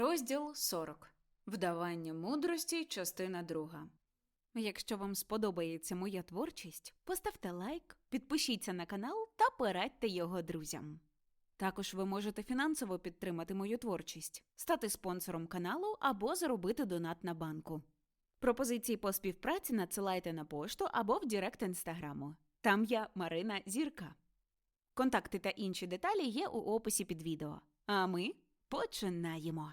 Розділ 40. Вдавання мудрості, частина 2. Якщо вам сподобається моя творчість, поставте лайк, підпишіться на канал та порадьте його друзям. Також ви можете фінансово підтримати мою творчість, стати спонсором каналу або заробити донат на банку. Пропозиції по співпраці надсилайте на пошту або в Директ інстаграму. Там я Марина Зірка. Контакти та інші деталі є у описі під відео. А ми починаємо.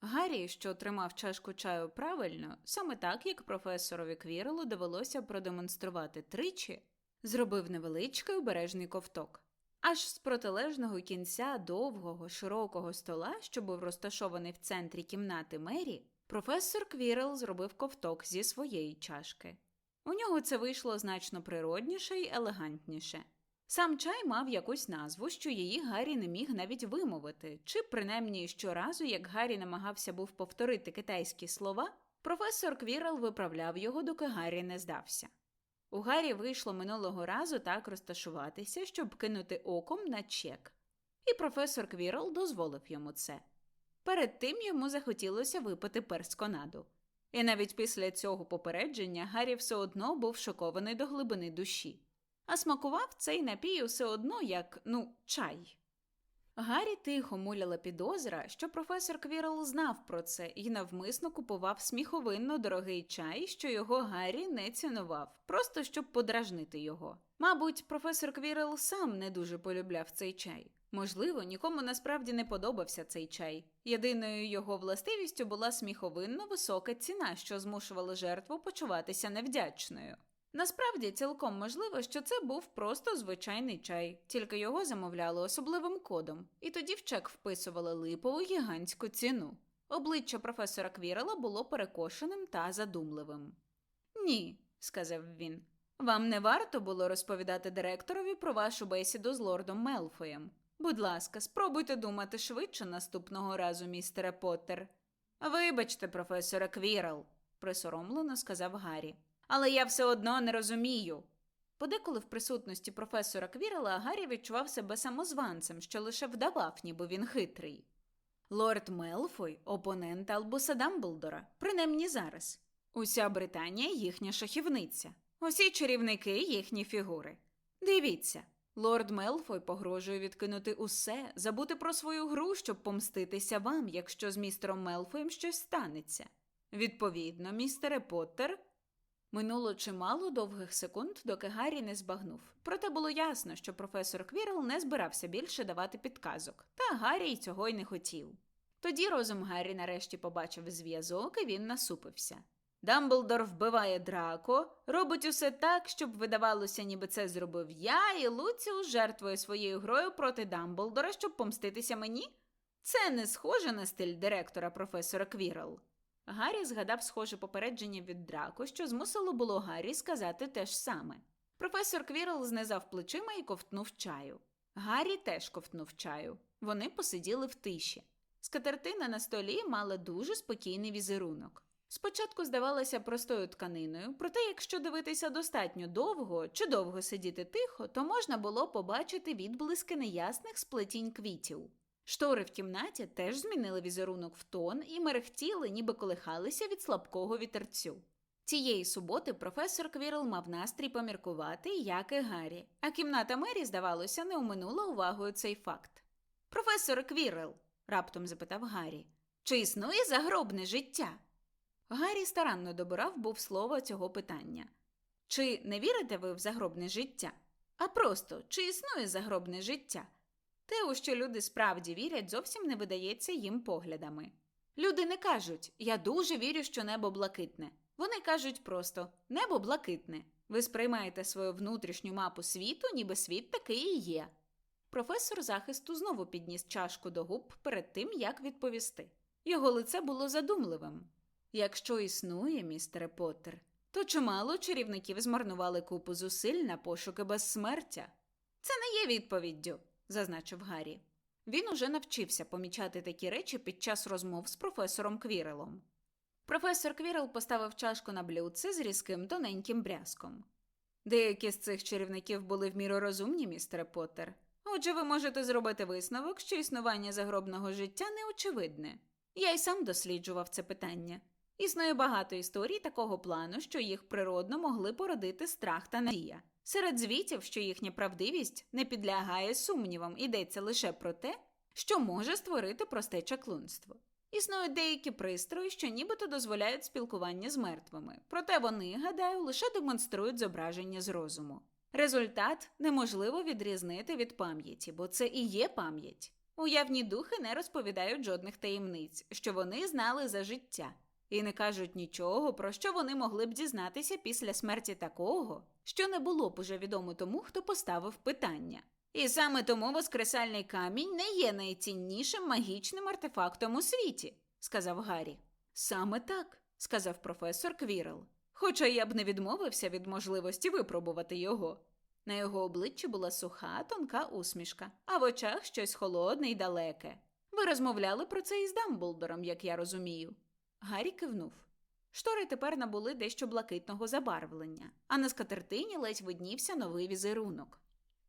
Гаррі, що тримав чашку чаю правильно, саме так, як професорові Квірелу довелося продемонструвати тричі, зробив невеличкий обережний ковток. Аж з протилежного кінця довгого, широкого стола, що був розташований в центрі кімнати Мері, професор Квірел зробив ковток зі своєї чашки. У нього це вийшло значно природніше й елегантніше. Сам чай мав якусь назву, що її Гаррі не міг навіть вимовити, чи принаймні щоразу, як Гаррі намагався був повторити китайські слова, професор Квірел виправляв його, доки Гаррі не здався. У Гаррі вийшло минулого разу так розташуватися, щоб кинути оком на чек, і професор Квірел дозволив йому це. Перед тим йому захотілося випити персконаду. І навіть після цього попередження Гаррі все одно був шокований до глибини душі а смакував цей напій усе одно як, ну, чай. Гаррі тихо муляла підозра, що професор Квірл знав про це і навмисно купував сміховинно дорогий чай, що його Гаррі не цінував, просто щоб подражнити його. Мабуть, професор Квірл сам не дуже полюбляв цей чай. Можливо, нікому насправді не подобався цей чай. Єдиною його властивістю була сміховинно висока ціна, що змушувала жертву почуватися невдячною. Насправді, цілком можливо, що це був просто звичайний чай, тільки його замовляли особливим кодом, і тоді в чек вписували липову гігантську ціну. Обличчя професора Квірела було перекошеним та задумливим. Ні, сказав він. Вам не варто було розповідати директорові про вашу бесіду з лордом Мелфоєм. Будь ласка, спробуйте думати швидше наступного разу, містере Поттер. Вибачте, професора Квірел, присоромлено сказав Гаррі але я все одно не розумію. Подеколи в присутності професора Квірела Гаррі відчував себе самозванцем, що лише вдавав, ніби він хитрий. Лорд Мелфой опонент Албуса Дамблдора, принаймні зараз. Уся Британія їхня шахівниця, усі чарівники їхні фігури. Дивіться, лорд Мелфой погрожує відкинути усе, забути про свою гру, щоб помститися вам, якщо з містером Мелфоєм щось станеться. Відповідно, містере Поттер, Минуло чимало довгих секунд, доки Гаррі не збагнув. Проте було ясно, що професор Квірл не збирався більше давати підказок, та Гаррі й цього й не хотів. Тоді розум Гаррі нарешті побачив зв'язок, і він насупився. Дамблдор вбиває драко, робить усе так, щоб видавалося, ніби це зробив я, і Луціус жертвує своєю грою проти Дамблдора, щоб помститися мені. Це не схоже на стиль директора професора Квірл. Гаррі згадав схоже попередження від драко, що змусило було Гаррі сказати те ж саме. Професор Квірл знизав плечима і ковтнув чаю. Гаррі теж ковтнув чаю. Вони посиділи в тиші. Скатертина на столі мала дуже спокійний візерунок. Спочатку здавалася простою тканиною, проте, якщо дивитися достатньо довго чи довго сидіти тихо, то можна було побачити відблиски неясних сплетінь квітів. Штори в кімнаті теж змінили візерунок в тон і мерехтіли, ніби колихалися від слабкого вітерцю. Цієї суботи професор Квірл мав настрій поміркувати, як і Гаррі, а кімната Мері, здавалося, не оминула увагою цей факт. Професор Квірл, раптом запитав Гаррі, чи існує загробне життя? Гаррі старанно добирав був слово цього питання. Чи не вірите ви в загробне життя? А просто чи існує загробне життя? Те, у що люди справді вірять, зовсім не видається їм поглядами. Люди не кажуть Я дуже вірю, що небо блакитне. Вони кажуть просто небо блакитне. Ви сприймаєте свою внутрішню мапу світу, ніби світ такий і є. Професор захисту знову підніс чашку до губ перед тим, як відповісти. Його лице було задумливим. Якщо існує, містере Поттер, то чимало чарівників змарнували купу зусиль на пошуки безсмертя. Це не є відповіддю, зазначив Гаррі. Він уже навчився помічати такі речі під час розмов з професором Квірелом. Професор Квірел поставив чашку на блюдце з різким тоненьким брязком. Деякі з цих чарівників були в міру розумні, містере Поттер. Отже, ви можете зробити висновок, що існування загробного життя неочевидне. Я й сам досліджував це питання. Існує багато історій такого плану, що їх природно могли породити страх та надія. Серед звітів, що їхня правдивість не підлягає сумнівам, йдеться лише про те, що може створити просте чаклунство. Існують деякі пристрої, що нібито дозволяють спілкування з мертвими, проте вони, гадаю, лише демонструють зображення з розуму. Результат неможливо відрізнити від пам'яті, бо це і є пам'ять. Уявні духи не розповідають жодних таємниць, що вони знали за життя, і не кажуть нічого, про що вони могли б дізнатися після смерті такого, що не було б уже відомо тому, хто поставив питання. І саме тому воскресальний камінь не є найціннішим магічним артефактом у світі, сказав Гаррі. Саме так, сказав професор Квірел. Хоча я б не відмовився від можливості випробувати його. На його обличчі була суха, тонка усмішка, а в очах щось холодне й далеке. Ви розмовляли про це із Дамблдором, як я розумію. Гаррі кивнув. Штори тепер набули дещо блакитного забарвлення, а на скатертині ледь виднівся новий візерунок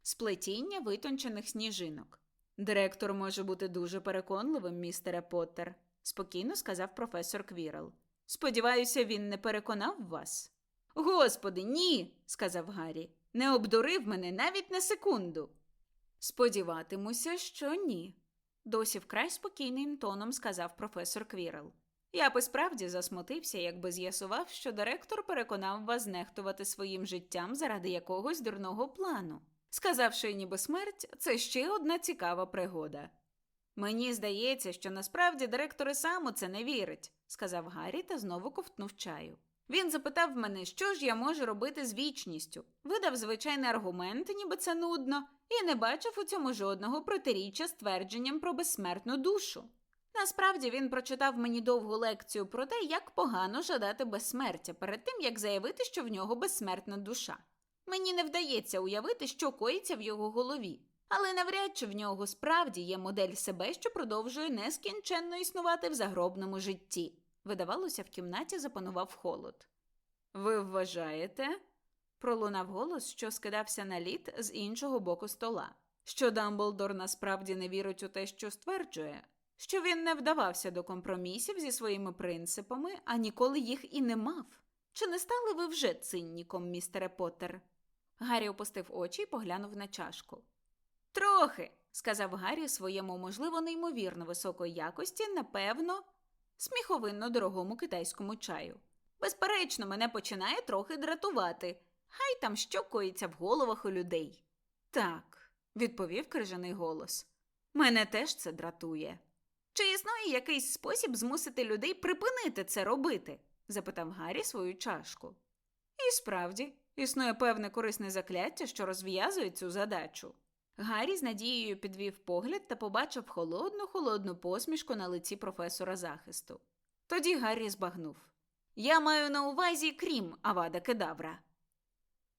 сплетіння витончених сніжинок. Директор може бути дуже переконливим, містере Поттер, спокійно сказав професор Квірел. Сподіваюся, він не переконав вас. Господи, ні, сказав Гаррі. Не обдурив мене навіть на секунду. Сподіватимуся, що ні, досі вкрай спокійним тоном сказав професор Квірел. Я б і справді засмутився, якби з'ясував, що директор переконав вас знехтувати своїм життям заради якогось дурного плану. Сказавши, ніби смерть, це ще одна цікава пригода. Мені здається, що насправді директор і сам у це не вірить, сказав Гаррі та знову ковтнув чаю. Він запитав мене, що ж я можу робити з вічністю, видав звичайний аргумент, ніби це нудно, і не бачив у цьому жодного протиріччя з твердженням про безсмертну душу. Насправді він прочитав мені довгу лекцію про те, як погано жадати безсмертя перед тим, як заявити, що в нього безсмертна душа. Мені не вдається уявити, що коїться в його голові, але навряд чи в нього справді є модель себе, що продовжує нескінченно існувати в загробному житті. Видавалося, в кімнаті запанував холод. Ви вважаєте? пролунав голос, що скидався на лід з іншого боку стола, що Дамблдор насправді не вірить у те, що стверджує, що він не вдавався до компромісів зі своїми принципами, а ніколи їх і не мав. Чи не стали ви вже цинніком, містере Поттер?» Гаррі опустив очі і поглянув на чашку. Трохи, сказав Гаррі своєму, можливо, неймовірно високої якості, напевно, сміховинно дорогому китайському чаю. Безперечно, мене починає трохи дратувати. Хай там що коїться в головах у людей. Так, відповів крижаний голос. Мене теж це дратує. Чи існує якийсь спосіб змусити людей припинити це робити? запитав Гаррі свою чашку. І справді, існує певне корисне закляття, що розв'язує цю задачу. Гаррі з надією підвів погляд та побачив холодну холодну посмішку на лиці професора захисту. Тоді Гаррі збагнув Я маю на увазі крім Авада Кедавра.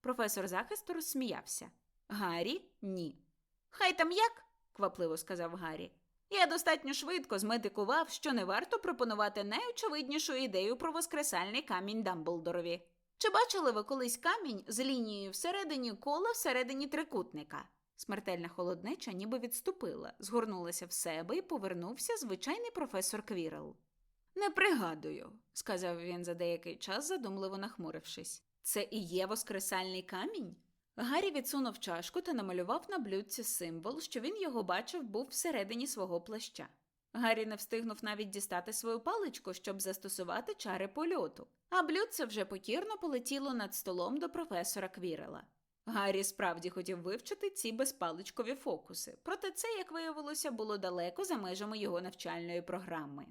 Професор захисту розсміявся. Гаррі ні. Хай там як, квапливо сказав Гаррі. Я достатньо швидко змедикував, що не варто пропонувати найочевиднішу ідею про воскресальний камінь Дамблдорові. Чи бачили ви колись камінь з лінією всередині кола всередині трикутника? Смертельна холоднеча ніби відступила, згорнулася в себе і повернувся звичайний професор Квірел. Не пригадую, сказав він за деякий час, задумливо нахмурившись. Це і є воскресальний камінь? Гаррі відсунув чашку та намалював на блюдці символ, що він його бачив, був всередині свого плаща. Гаррі не встигнув навіть дістати свою паличку, щоб застосувати чари польоту, а блюдце вже покірно полетіло над столом до професора Квірела. Гаррі справді хотів вивчити ці безпаличкові фокуси, проте це, як виявилося, було далеко за межами його навчальної програми.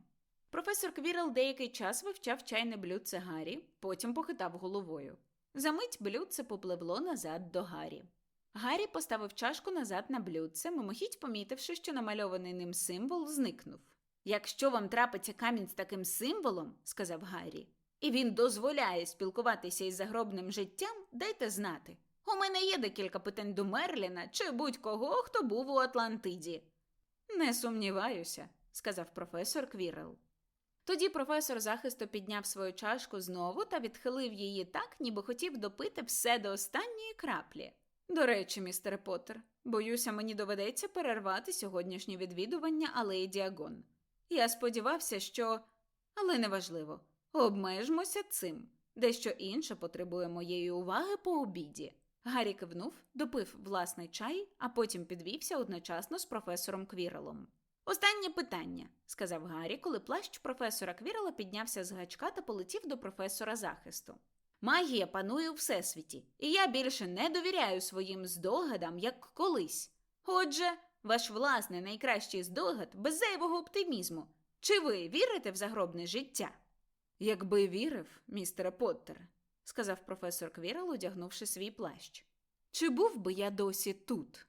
Професор Квірел деякий час вивчав чайне блюдце Гаррі, потім похитав головою. Замить блюдце попливло назад до Гаррі. Гаррі поставив чашку назад на блюдце, мимохідь помітивши, що намальований ним символ зникнув. Якщо вам трапиться камінь з таким символом, сказав Гаррі, і він дозволяє спілкуватися із загробним життям, дайте знати. У мене є декілька питань до Мерліна чи будь-кого, хто був у Атлантиді. Не сумніваюся, сказав професор Квірел. Тоді професор захисту підняв свою чашку знову та відхилив її так, ніби хотів допити все до останньої краплі. До речі, містере Поттер, боюся, мені доведеться перервати сьогоднішнє відвідування алеї Діагон. Я сподівався, що. Але неважливо. Обмежмося цим. Дещо інше потребує моєї уваги по обіді. Гаррі кивнув, допив власний чай, а потім підвівся одночасно з професором Квірелом. Останнє питання, сказав Гаррі, коли плащ професора Квірела піднявся з гачка та полетів до професора захисту. Магія панує у всесвіті, і я більше не довіряю своїм здогадам, як колись. Отже, ваш власний найкращий здогад без зайвого оптимізму. Чи ви вірите в загробне життя? Якби вірив, містере Поттер, сказав професор Квірел, одягнувши свій плащ. Чи був би я досі тут?